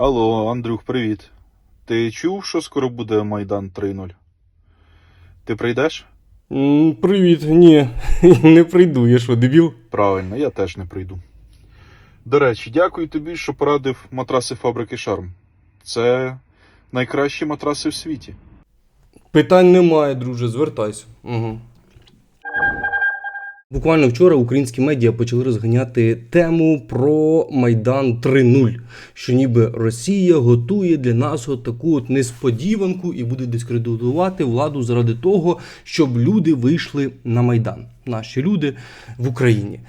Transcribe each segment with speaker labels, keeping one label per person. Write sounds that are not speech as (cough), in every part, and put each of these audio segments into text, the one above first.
Speaker 1: Алло, Андрюх, привіт. Ти чув, що скоро буде Майдан 3.0? Ти прийдеш?
Speaker 2: М, Привіт, ні, (laughs) не прийду, я що, дебіл?
Speaker 1: Правильно, я теж не прийду. До речі, дякую тобі, що порадив матраси фабрики Шарм. Це найкращі матраси в світі.
Speaker 2: Питань немає, друже, звертайся. Угу. Буквально вчора українські медіа почали розганяти тему про Майдан 3.0, що ніби Росія готує для нас таку от несподіванку і буде дискредитувати владу заради того, щоб люди вийшли на Майдан. Наші люди в Україні.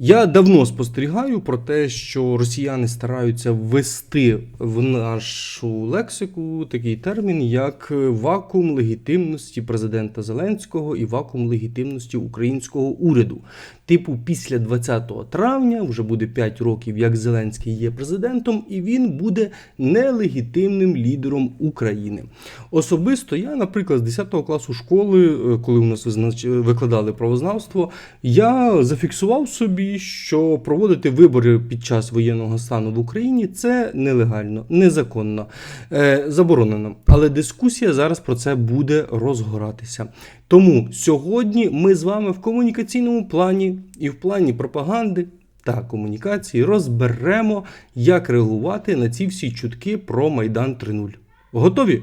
Speaker 2: Я давно спостерігаю про те, що росіяни стараються ввести в нашу лексику такий термін, як вакуум легітимності президента Зеленського і вакуум легітимності українського уряду. Типу, після 20 травня вже буде 5 років, як Зеленський є президентом, і він буде нелегітимним лідером України. Особисто я, наприклад, з 10 класу школи, е, коли у нас викладали правознавство, я зафіксував собі, що проводити вибори під час воєнного стану в Україні це нелегально, незаконно, е, заборонено. Але дискусія зараз про це буде розгоратися. Тому сьогодні ми з вами в комунікаційному плані і в плані пропаганди та комунікації розберемо, як реагувати на ці всі чутки про Майдан 3.0. Готові?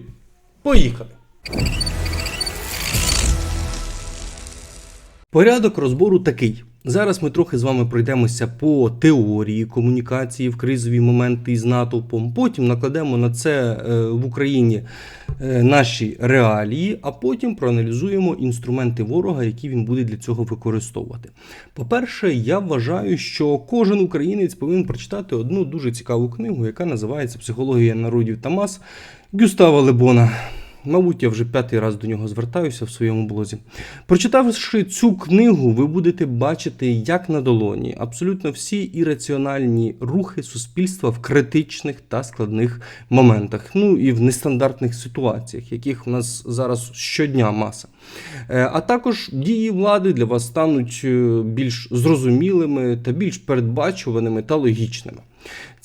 Speaker 2: Поїхали! Порядок розбору такий. Зараз ми трохи з вами пройдемося по теорії комунікації в кризові моменти із натовпом. Потім накладемо на це е, в Україні е, наші реалії, а потім проаналізуємо інструменти ворога, які він буде для цього використовувати. По-перше, я вважаю, що кожен українець повинен прочитати одну дуже цікаву книгу, яка називається Психологія народів та мас Гюстава Лебона. Мабуть, я вже п'ятий раз до нього звертаюся в своєму блозі. Прочитавши цю книгу, ви будете бачити, як на долоні абсолютно всі ірраціональні рухи суспільства в критичних та складних моментах, ну і в нестандартних ситуаціях, яких у нас зараз щодня маса. Е, А також дії влади для вас стануть е, більш зрозумілими та більш передбачуваними та логічними.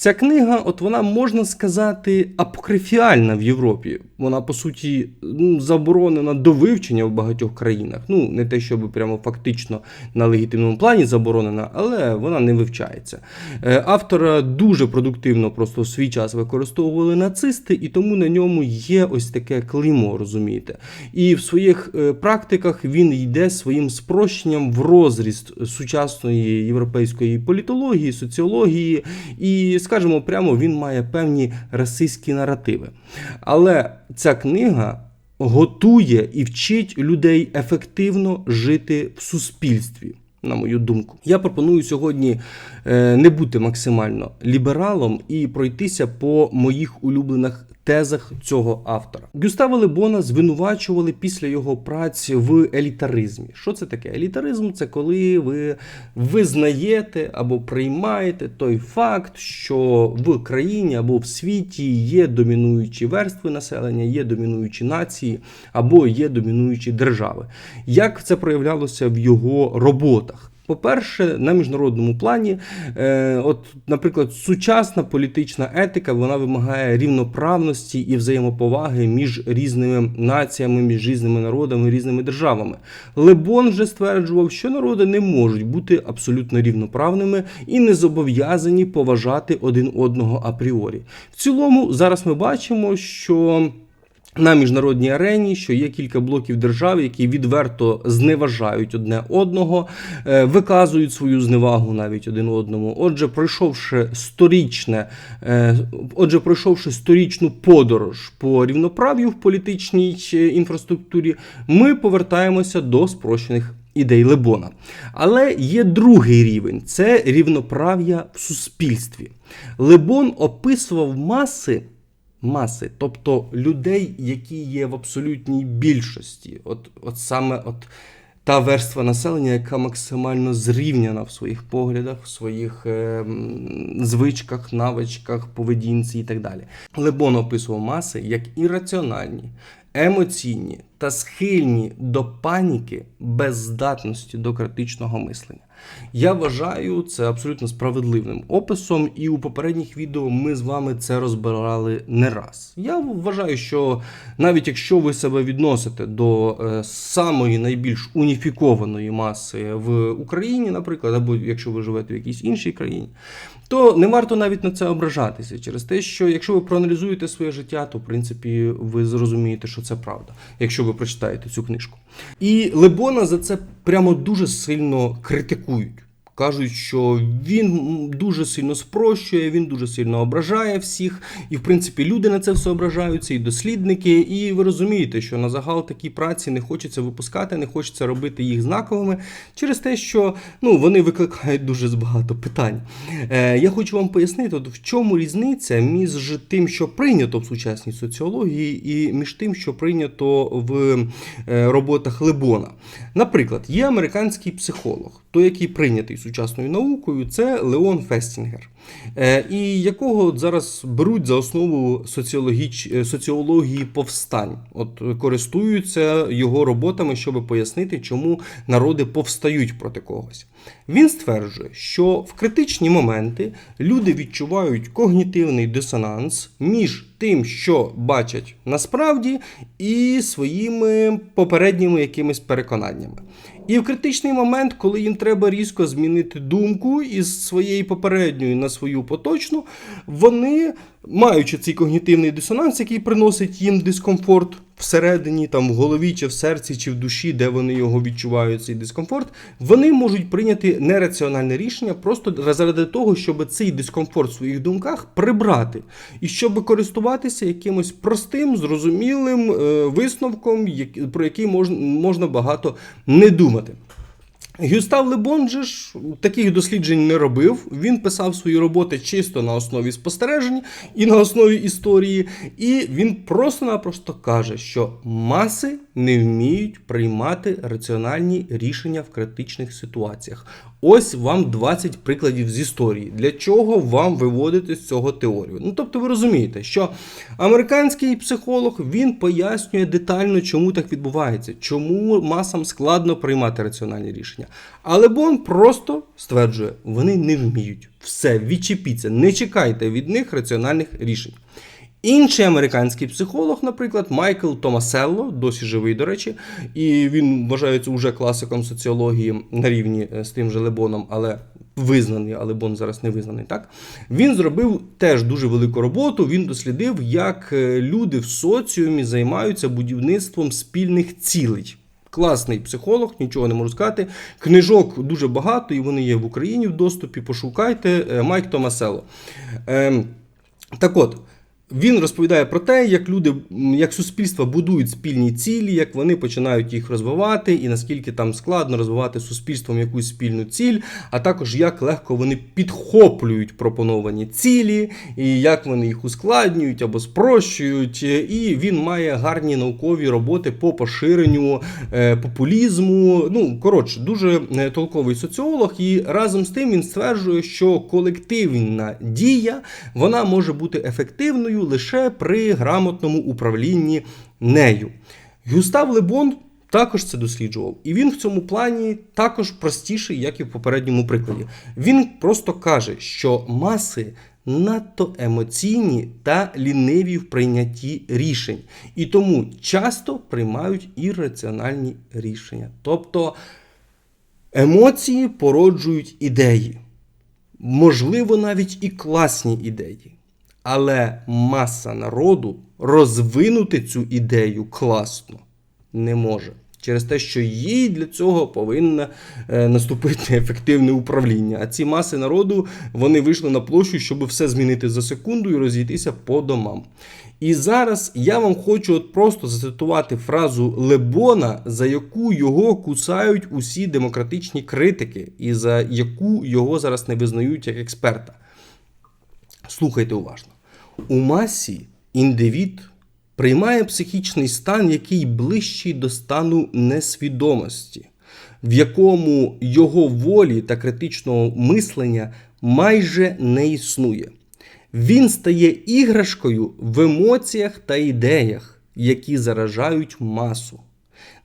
Speaker 2: Ця книга, от вона можна сказати, апокрифіальна в Європі. Вона, по суті, ну, заборонена до вивчення в багатьох країнах. Ну, не те, щоб прямо фактично на легітимному плані заборонена, але вона не вивчається. Е, Автора дуже продуктивно просто в свій час використовували нацисти, і тому на ньому є ось таке клеймо, розумієте. І в своїх е, практиках він йде своїм спрощенням в розріз сучасної європейської політології, соціології, і скажімо прямо, він має певні расистські наративи. Але ця книга готує і вчить людей ефективно жити в суспільстві. На мою думку, я пропоную сьогодні е, не бути максимально лібералом і пройтися по моїх улюблених тезах цього автора. Гюстава Лебона звинувачували після його праці в елітаризмі. Що це таке? Елітаризм це коли ви визнаєте або приймаєте той факт, що в країні або в світі є домінуючі верстви населення, є домінуючі нації або є домінуючі держави. Як це проявлялося в його роботах? По-перше, на міжнародному плані, е, от, наприклад, сучасна політична етика вона вимагає рівноправності і взаємоповаги між різними націями, між різними народами, різними державами. Лебон вже стверджував, що народи не можуть бути абсолютно рівноправними і не зобов'язані поважати один одного апріорі. В цілому, зараз ми бачимо, що. На міжнародній арені, що є кілька блоків держав, які відверто зневажають одне одного, е, виказують свою зневагу навіть один одному. Отже, пройшовши сторічне, е, отже, пройшовши сторічну подорож по рівноправ'ю в політичній е, інфраструктурі, ми повертаємося до спрощених ідей Лебона. Але є другий рівень це рівноправ'я в суспільстві. Лебон описував маси маси, тобто людей, які є в абсолютній більшості, от, от саме от та верства населення, яка максимально зрівняна в своїх поглядах, в своїх е, звичках, навичках, поведінці і так далі. Лебон описував маси як ірраціональні, емоційні та схильні до паніки без здатності до критичного мислення. Я вважаю це абсолютно справедливим описом, і у попередніх відео ми з вами це розбирали не раз. Я вважаю, що навіть якщо ви себе відносите до е, самої найбільш уніфікованої маси в Україні, наприклад, або якщо ви живете в якійсь іншій країні, то не варто навіть на це ображатися через те, що якщо ви проаналізуєте своє життя, то в принципі ви зрозумієте, що це правда, якщо ви прочитаєте цю книжку. І Лебона за це прямо дуже сильно критикують. Кажуть, що він дуже сильно спрощує, він дуже сильно ображає всіх, і в принципі люди на це все ображаються, і дослідники. І ви розумієте, що на загал такі праці не хочеться випускати, не хочеться робити їх знаковими через те, що ну вони викликають дуже багато питань. Е, я хочу вам пояснити, от в чому різниця між тим, що прийнято в сучасній соціології, і між тим, що прийнято в е, роботах Лебона. Наприклад, є американський психолог, той, який прийнятий сучасною наукою, це Леон Фестінгер, е, і якого зараз беруть за основу е, соціології повстань. От користуються його роботами, щоб пояснити, чому народи повстають проти когось. Він стверджує, що в критичні моменти люди відчувають когнітивний дисонанс між тим, що бачать насправді, і своїми попередніми якимись переконаннями. І в критичний момент, коли їм треба різко змінити думку із своєї попередньої на свою поточну, вони, маючи цей когнітивний дисонанс, який приносить їм дискомфорт всередині, там в голові, чи в серці, чи в душі, де вони його відчувають, цей дискомфорт, вони можуть прийняти нераціональне рішення просто заради того, щоб цей дискомфорт в своїх думках прибрати, і щоб користуватися якимось простим, зрозумілим е, висновком, як- про який можна, можна багато не думати. Гюстав Лебон ж таких досліджень не робив. Він писав свої роботи чисто на основі спостережень і на основі історії. І він просто-напросто каже, що маси не вміють приймати раціональні рішення в критичних ситуаціях. Ось вам 20 прикладів з історії. Для чого вам виводити з цього теорію? Ну тобто ви розумієте, що американський психолог він пояснює детально, чому так відбувається, чому масам складно приймати раціональні рішення. Але Бон просто стверджує, вони не вміють. Все, відчепіться, не чекайте від них раціональних рішень. Інший американський психолог, наприклад, Майкл Томаселло, досі живий, до речі, і він вважається уже класиком соціології на рівні е, з тим же Лебоном, але визнаний, а Лебон зараз не визнаний. Так він зробив теж дуже велику роботу. Він дослідив, як е, люди в соціумі займаються будівництвом спільних цілей. Класний психолог, нічого не можу сказати. Книжок дуже багато, і вони є в Україні в доступі. Пошукайте Е, Майк Томасело. Ем, так от. Він розповідає про те, як люди, як суспільства будують спільні цілі, як вони починають їх розвивати, і наскільки там складно розвивати суспільством якусь спільну ціль, а також як легко вони підхоплюють пропоновані цілі, і як вони їх ускладнюють або спрощують. І він має гарні наукові роботи по поширенню е, популізму. Ну, коротше, дуже е, толковий соціолог, і разом з тим він стверджує, що колективна дія вона може бути ефективною лише при грамотному управлінні нею. Гюстав Лебон також це досліджував, і він в цьому плані також простіший, як і в попередньому прикладі. Він просто каже, що маси надто емоційні та ліниві в прийнятті рішень, і тому часто приймають ірраціональні рішення. Тобто емоції породжують ідеї, можливо, навіть і класні ідеї. Але маса народу розвинути цю ідею класно не може. Через те, що їй для цього повинно е, наступити (laughs) ефективне управління. А ці маси народу вони вийшли на площу, щоб все змінити за секунду і розійтися по домам. І зараз я вам хочу от просто зацитувати фразу Лебона, за яку його кусають усі демократичні критики, і за яку його зараз не визнають як експерта. Слухайте уважно. У масі індивід приймає психічний стан, який ближчий до стану несвідомості, в якому його волі та критичного мислення майже не існує. Він стає іграшкою в емоціях та ідеях, які заражають масу.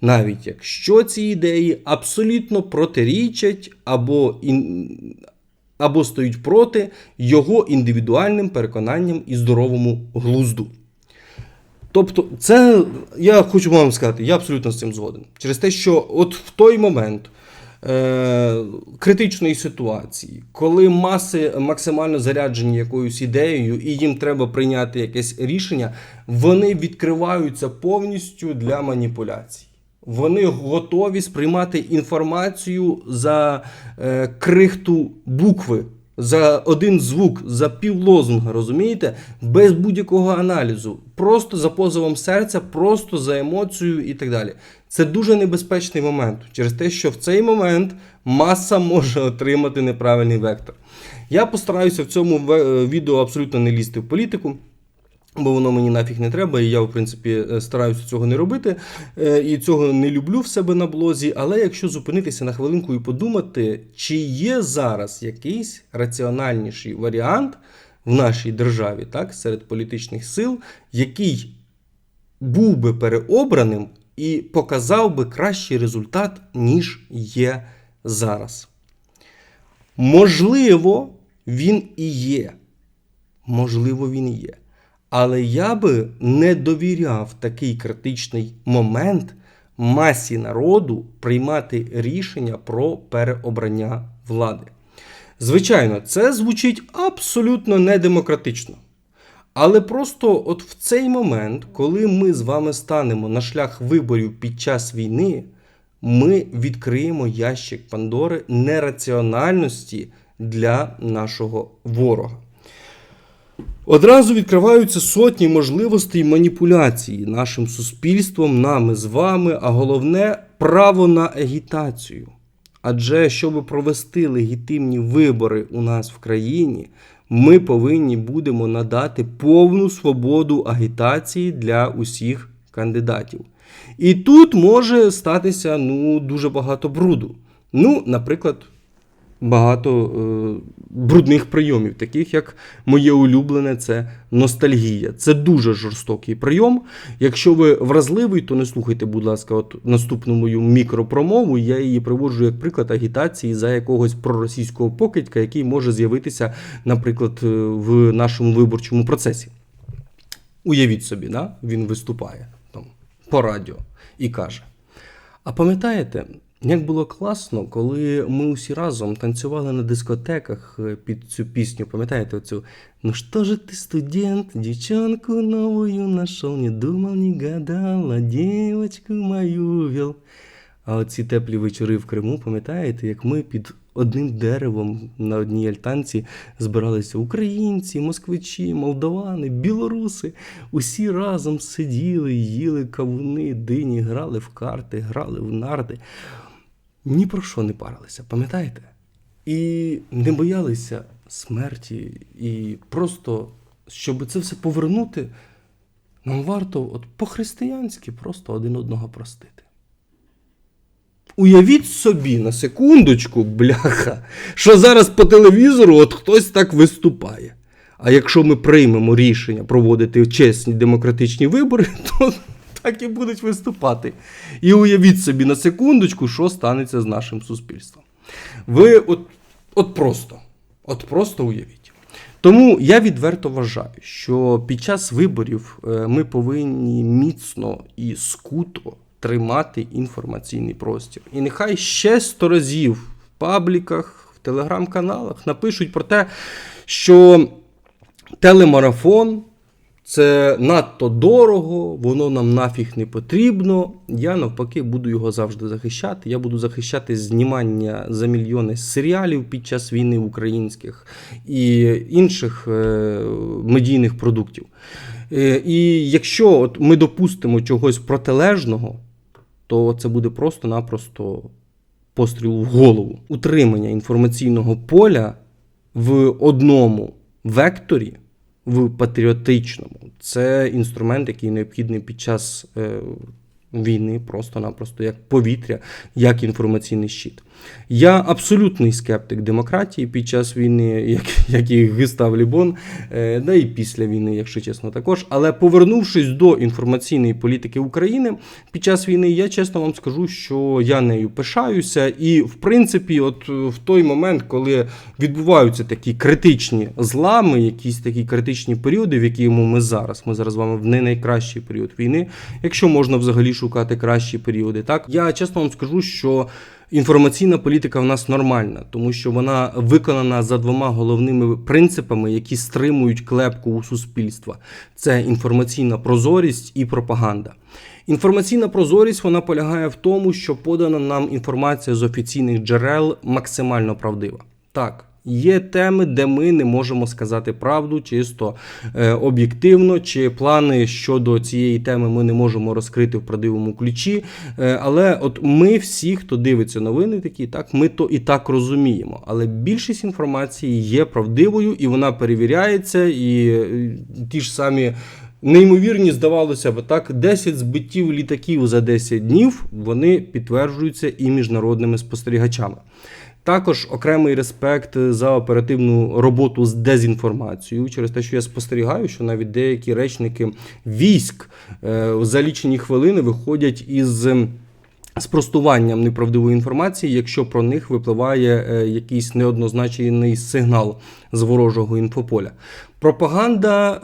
Speaker 2: навіть якщо ці ідеї абсолютно протирічать або, ін... або стоять проти його індивідуальним переконанням і здоровому глузду. Тобто, це я хочу вам сказати, я абсолютно з цим згоден. Через те, що от в той момент е, критичної ситуації, коли маси максимально заряджені якоюсь ідеєю, і їм треба прийняти якесь рішення, вони відкриваються повністю для маніпуляцій. Вони готові сприймати інформацію за е, крихту букви, за один звук, за пів лозунга, розумієте? Без будь-якого аналізу, просто за позовом серця, просто за емоцією і так далі. Це дуже небезпечний момент через те, що в цей момент маса може отримати неправильний вектор. Я постараюся в цьому відео абсолютно не лізти в політику. Бо воно мені нафіг не треба, і я, в принципі, е, стараюся цього не робити. е, І цього не люблю в себе на блозі. Але якщо зупинитися на хвилинку і подумати, чи є зараз якийсь раціональніший варіант в нашій державі, так, серед політичних сил, який був би переобраним і показав би кращий результат, ніж є зараз. Можливо, він і є. Можливо, він і є. Але я би не довіряв такий критичний момент масі народу приймати рішення про переобрання влади. Звичайно, це звучить абсолютно недемократично. Але просто от в цей момент, коли ми з вами станемо на шлях виборів під час війни, ми відкриємо ящик Пандори нераціональності для нашого ворога. Одразу відкриваються сотні можливостей маніпуляції нашим суспільством, нами з вами, а головне право на агітацію. Адже щоб провести легітимні вибори у нас в країні, ми повинні будемо надати повну свободу агітації для усіх кандидатів. І тут може статися ну, дуже багато бруду. Ну, наприклад, багато е, брудних прийомів, таких як моє улюблене, це ностальгія. Це дуже жорстокий прийом. Якщо ви вразливий, то не слухайте, будь ласка, от наступну мою мікропромову. Я її приводжу як приклад агітації за якогось проросійського покидька, який може з'явитися, наприклад, е, в нашому виборчому процесі. Уявіть собі, да? він виступає там, по радіо і каже: А пам'ятаєте, як було класно, коли ми усі разом танцювали на дискотеках е, під цю пісню? Пам'ятаєте оцю? Ну що же ти, студент, дівчонку новую нашел, не думал, не гадал, а девочку мою вел. А оці теплі вечори в Криму, пам'ятаєте, як ми під одним деревом на одній альтанці збиралися українці, москвичі, молдавани, білоруси. Усі разом сиділи, їли кавуни, дині, грали в карти, грали в нарди. Ні про що не парилися, пам'ятаєте? І не боялися смерті, і просто, щоб це все повернути, нам варто от по-християнськи просто один одного простити. Уявіть собі на секундочку, бляха, що зараз по телевізору от хтось так виступає. А якщо ми приймемо рішення проводити чесні демократичні вибори, то так і будуть виступати. І уявіть собі на секундочку, що станеться з нашим суспільством. Ви от, от просто, от просто уявіть. Тому я відверто вважаю, що під час виборів е, ми повинні міцно і скуто тримати інформаційний простір. І нехай ще сто разів в пабліках, в телеграм-каналах напишуть про те, що телемарафон це надто дорого, воно нам нафіг не потрібно. Я навпаки буду його завжди захищати. Я буду захищати знімання за мільйони серіалів під час війни українських і інших е, медійних продуктів. Е, І якщо от ми допустимо чогось протилежного, то це буде просто-напросто постріл в голову. Утримання інформаційного поля в одному векторі, в патріотичному, це інструмент, який необхідний під час е, війни, просто-напросто як повітря, як інформаційний щит. Я абсолютний скептик демократії під час війни, як, як і Гюстав Лібон, е, да і після війни, якщо чесно, також. Але повернувшись до інформаційної політики України під час війни, я чесно вам скажу, що я нею пишаюся. І, в принципі, от е, в той момент, коли відбуваються такі критичні злами, якісь такі критичні періоди, в якому ми зараз, ми зараз з вами в не найкращий період війни, якщо можна взагалі шукати кращі періоди, так я чесно вам скажу, що. Інформаційна політика в нас нормальна, тому що вона виконана за двома головними принципами, які стримують клепку у суспільства: це інформаційна прозорість і пропаганда. Інформаційна прозорість вона полягає в тому, що подана нам інформація з офіційних джерел максимально правдива. Так. Є теми, де ми не можемо сказати правду чисто е, об'єктивно, чи плани щодо цієї теми ми не можемо розкрити в правдивому ключі. Е, але от ми всі, хто дивиться новини, такі, так ми то і так розуміємо. Але більшість інформації є правдивою і вона перевіряється, і е, ті ж самі. Неймовірні, здавалося б, так, 10 збиттів літаків за 10 днів вони підтверджуються і міжнародними спостерігачами. Також окремий респект за оперативну роботу з дезінформацією через те, що я спостерігаю, що навіть деякі речники військ е, за лічені хвилини виходять із. ем, Спростуванням неправдивої інформації, якщо про них випливає е, якийсь неоднозначний сигнал з ворожого інфополя. Пропаганда,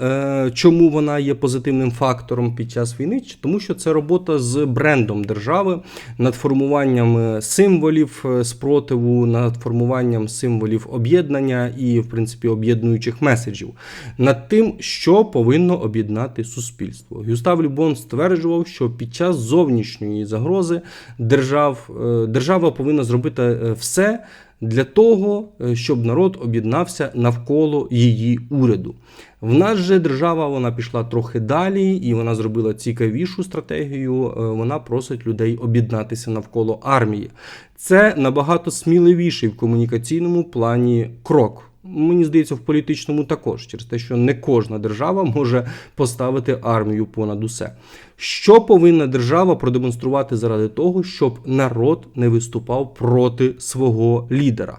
Speaker 2: е, чому вона є позитивним фактором під час війни? Тому що це робота з брендом держави, над формуванням е, символів е, спротиву, над формуванням символів об'єднання і, в принципі, об'єднуючих меседжів, над тим, що повинно об'єднати суспільство. Гюстав Любон стверджував, що під час зовнішньої загрози держав, е, держава повинна зробити все для того, е, щоб народ об'єднався навколо її уряду. В нас же держава вона пішла трохи далі, і вона зробила цікавішу стратегію. Е, Вона просить людей об'єднатися навколо армії. Це набагато сміливіший в комунікаційному плані крок. Мені здається, в політичному також, через те, що не кожна держава може поставити армію понад усе. Що повинна держава продемонструвати заради того, щоб народ не виступав проти свого лідера?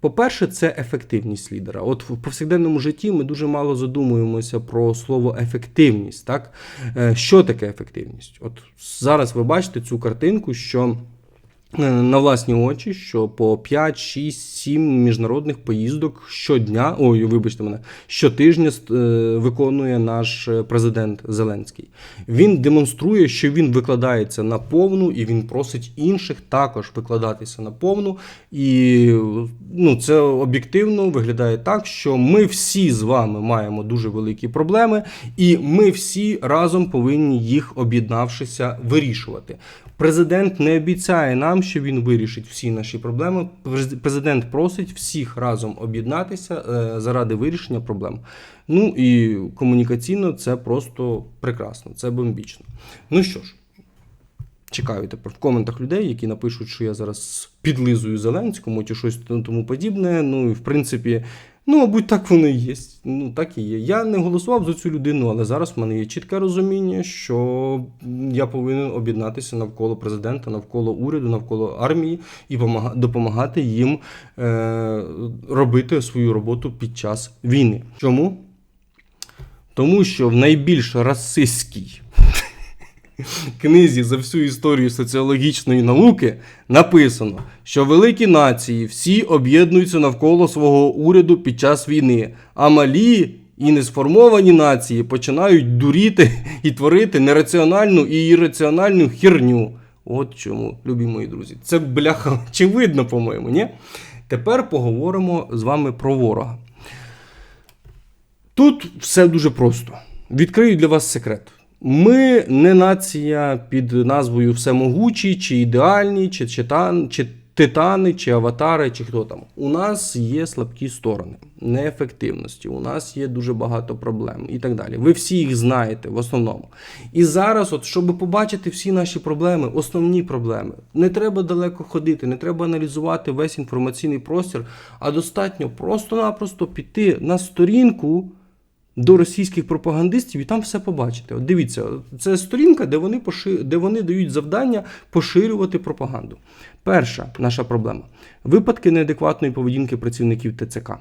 Speaker 2: По-перше, це ефективність лідера. От в повсякденному житті ми дуже мало задумуємося про слово ефективність. Так? Е, Що таке ефективність? От зараз ви бачите цю картинку, що на власні очі, що по 5, 6, 7 міжнародних поїздок щодня, ой, вибачте мене, щотижня е, виконує наш е, президент Зеленський. Він демонструє, що він викладається на повну, і він просить інших також викладатися на повну. І ну, це об'єктивно виглядає так, що ми всі з вами маємо дуже великі проблеми, і ми всі разом повинні їх об'єднавшися вирішувати. Президент не обіцяє нам, що він вирішить всі наші проблеми. Президент просить всіх разом об'єднатися е, заради вирішення проблем. Ну і комунікаційно це просто прекрасно, це бомбічно. Ну що ж, чекаю тепер в коментах людей, які напишуть, що я зараз підлизую Зеленському чи щось тому подібне. Ну і в принципі. Ну, мабуть, так воно і є. Ну, так і є. Я не голосував за цю людину, але зараз в мене є чітке розуміння, що я повинен об'єднатися навколо президента, навколо уряду, навколо армії і допомагати їм е- робити свою роботу під час війни. Чому? Тому що в найбільш расистській книзі за всю історію соціологічної науки написано, що великі нації всі об'єднуються навколо свого уряду під час війни, а малі і несформовані нації починають дуріти і творити нераціональну і ірраціональну херню. От чому, любі мої друзі. Це бляха очевидно, по-моєму, ні? Тепер поговоримо з вами про ворога. Тут все дуже просто. Відкрию для вас секрет. Ми не нація під назвою Всемогучі, чи ідеальні, чи, читан, чи титани, чи аватари, чи хто там. У нас є слабкі сторони, неефективності, у нас є дуже багато проблем і так далі. Ви всі їх знаєте в основному. І зараз, от, щоб побачити всі наші проблеми, основні проблеми, не треба далеко ходити, не треба аналізувати весь інформаційний простір, а достатньо просто-напросто піти на сторінку до російських пропагандистів і там все побачите. От дивіться, це сторінка, де вони, поши... де вони дають завдання поширювати пропаганду. Перша наша проблема випадки неадекватної поведінки працівників ТЦК.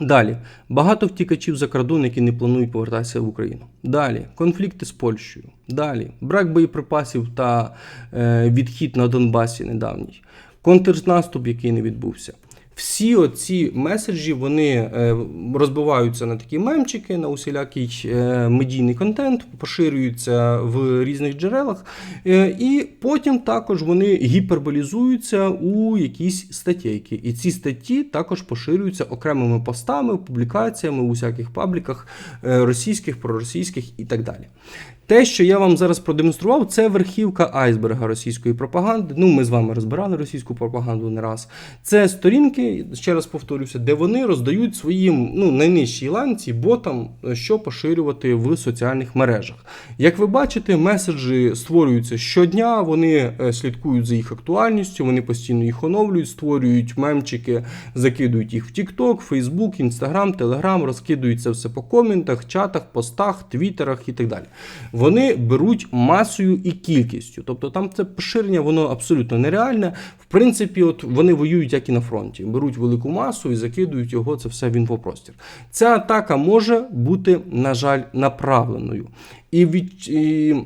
Speaker 2: Далі багато втікачів за кордон, які не планують повертатися в Україну. Далі конфлікти з Польщею. Далі брак боєприпасів та е, відхід на Донбасі недавній, контрнаступ, який не відбувся. Всі оці меседжі вони е, розбиваються на такі мемчики, на усілякий е, медійний контент, поширюються в різних джерелах, е, і потім також вони гіперболізуються у якісь статтєйки. І ці статті також поширюються окремими постами, публікаціями у всяких пабліках російських, проросійських і так далі. Те, що я вам зараз продемонстрував, це верхівка айсберга російської пропаганди. Ну, ми з вами розбирали російську пропаганду не раз. Це сторінки, ще раз повторюся, де вони роздають своїм ну, найнижчій ланці ботам, е, що поширювати в соціальних мережах. Як ви бачите, меседжі створюються щодня, вони е, слідкують за їх актуальністю, вони постійно їх оновлюють, створюють мемчики, закидують їх в TikTok, Facebook, Instagram, Telegram, розкидують це все по коментах, чатах, постах, твіттерах і так далі. Вони беруть масою і кількістю. Тобто там це поширення, воно абсолютно нереальне. В принципі, от вони воюють як і на фронті. Беруть велику масу і закидують його це все в інфопростір. Ця атака може бути, на жаль, направленою. І від. І...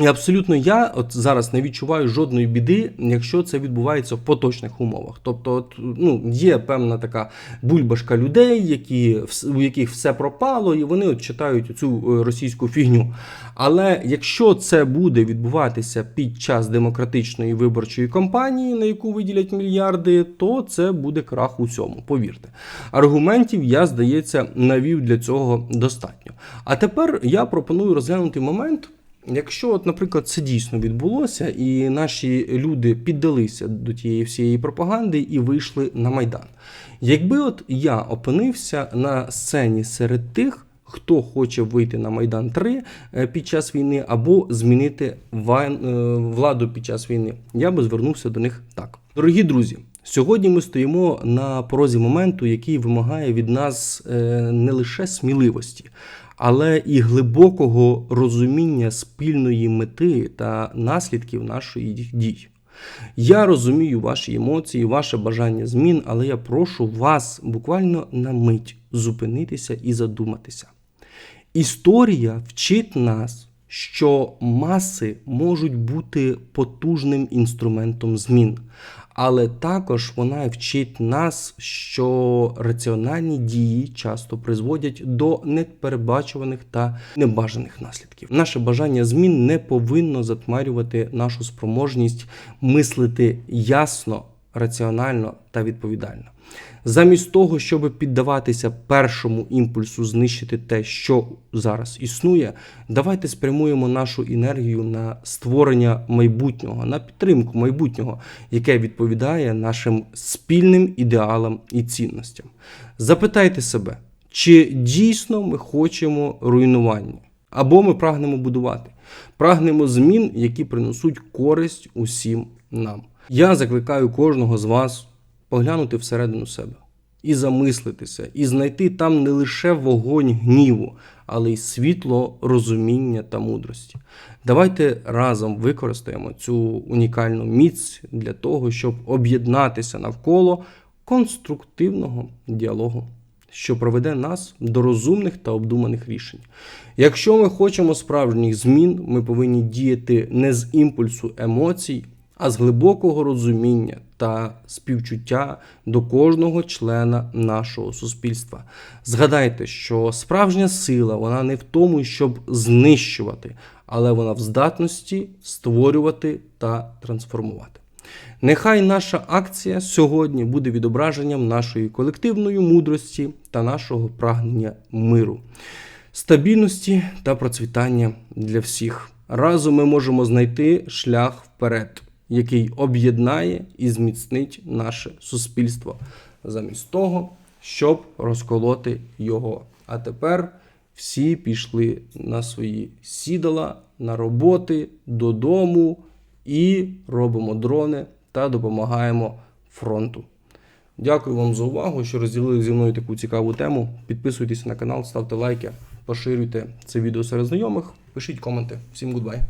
Speaker 2: І абсолютно я от зараз не відчуваю жодної біди, якщо це відбувається в поточних умовах. Тобто, от, ну, є певна така бульбашка людей, які, у яких все пропало, і вони от читають цю е, російську фігню. Але якщо це буде відбуватися під час демократичної виборчої кампанії, на яку виділять мільярди, то це буде крах у цьому. Повірте. Аргументів я, здається, навів для цього достатньо. А тепер я пропоную розглянути момент. Якщо, от, наприклад, це дійсно відбулося, і наші люди піддалися до тієї всієї пропаганди і вийшли на майдан. Якби от я опинився на сцені серед тих, хто хоче вийти на майдан 3 е, під час війни, або змінити е, владу під час війни, я би звернувся до них так. Дорогі друзі. Сьогодні ми стоїмо на порозі моменту, який вимагає від нас е, не лише сміливості, але і глибокого розуміння спільної мети та наслідків нашої дій. Я розумію ваші емоції, ваше бажання змін, але я прошу вас буквально на мить зупинитися і задуматися. Історія вчить нас, що маси можуть бути потужним інструментом змін, але також вона вчить нас, що раціональні дії часто призводять до непередбачуваних та небажаних наслідків. Наше бажання змін не повинно затмарювати нашу спроможність мислити ясно, раціонально та відповідально. Замість того, щоб піддаватися першому імпульсу знищити те, що зараз існує, давайте спрямуємо нашу енергію на створення майбутнього, на підтримку майбутнього, яке відповідає нашим спільним ідеалам і цінностям. Запитайте себе, чи дійсно ми хочемо руйнування, або ми прагнемо будувати, прагнемо змін, які принесуть користь усім нам. Я закликаю кожного з вас поглянути всередину себе і замислитися, і знайти там не лише вогонь гніву, але й світло розуміння та мудрості. Давайте разом використаємо цю унікальну міць для того, щоб об'єднатися навколо конструктивного діалогу, що проведе нас до розумних та обдуманих рішень. Якщо ми хочемо справжніх змін, ми повинні діяти не з імпульсу емоцій, а з глибокого розуміння та співчуття до кожного члена нашого суспільства. Згадайте, що справжня сила вона не в тому, щоб знищувати, але вона в здатності створювати та трансформувати. Нехай наша акція сьогодні буде відображенням нашої колективної мудрості та нашого прагнення миру, стабільності та процвітання для всіх. Разом ми можемо знайти шлях вперед, який об'єднає і зміцнить наше суспільство, замість того, щоб розколоти його. А тепер всі пішли на свої сідала, на роботи, додому і робимо дрони та допомагаємо фронту. Дякую вам за увагу, що розділили зі мною таку цікаву тему. Підписуйтесь на канал, ставте лайки, поширюйте це відео серед знайомих, пишіть коменти. Всім гудбай.